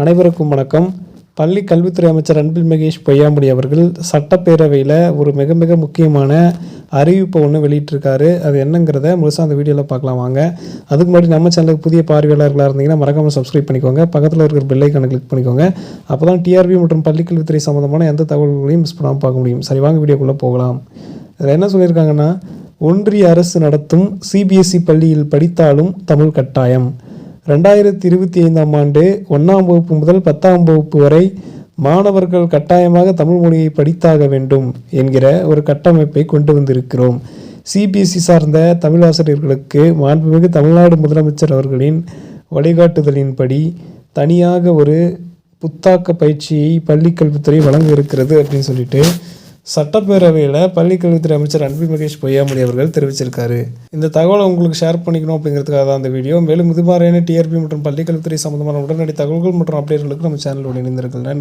அனைவருக்கும் வணக்கம். பள்ளி கல்வித்துறை அமைச்சர் அன்பில் மகேஷ் பொய்யாமொழி அவர்கள் சட்டப்பேரவையில் ஒரு மிக மிக முக்கியமான அறிவிப்பை ஒன்று வெளியிட்டிருக்காரு. அது என்னங்கிறத முழுசாக அந்த வீடியோவில் பார்க்கலாம் வாங்க. அதுக்கு முன்னாடி நம்ம சேனலுக்கு புதிய பார்வையாளர்களாக இருந்தீங்கன்னா மறக்காமல் சப்ஸ்கிரைப் பண்ணிக்கோங்க. பக்கத்தில் இருக்கிற பெல் கிளிக் பண்ணிக்கோங்க. அப்போ தான் டிஆர்பி மற்றும் பள்ளி கல்வித்துறை சம்மந்தமான எந்த தகவல்களையும் மிஸ் பண்ணாமல் பார்க்க முடியும். சரி வாங்க வீடியோக்குள்ளே போகலாம். இதில் என்ன சொல்லியிருக்காங்கன்னா ஒன்றிய அரசு நடத்தும் சிபிஎஸ்இ பள்ளியில் படித்தாலும் தமிழ் கட்டாயம். ரெண்டாயிரத்தி இருபத்தி ஐந்தாம் ஆண்டு ஒன்றாம் வகுப்பு முதல் பத்தாம் வகுப்பு வரை மாணவர்கள் கட்டாயமாக தமிழ் மொழியை படித்தாக வேண்டும் என்கிற ஒரு கட்டமைப்பை கொண்டு வந்திருக்கிறோம். சிபிஎஸ்சி சார்ந்த தமிழ் ஆசிரியர்களுக்கு மாண்புமிகு தமிழ்நாடு முதலமைச்சர் அவர்களின் வழிகாட்டுதலின்படி தனியாக ஒரு புத்தாக்க பயிற்சியை பள்ளிக்கல்வித்துறை வழங்க இருக்கிறது அப்படின்னு சொல்லிட்டு சட்டப்பேரவையில் பள்ளிக்கல்வித்துறை அமைச்சர் அன்பில் மகேஷ் பொய்யாமொழி அவர்கள் தெரிவிச்சிருக்காரு. இந்த தகவலை உங்களுக்கு ஷேர் பண்ணிக்கணும் அப்படிங்கிறதுக்காக தான் அந்த வீடியோ மேலும் இது மாதிரியான டிஆர்பி மற்றும் பள்ளிக்கல்வித்துறை சம்பந்தமான உடனடி தகவல்கள் மற்றும் அப்டேட்களுக்கு நம்ம சேனலோடு இணைந்திருக்கிறேன்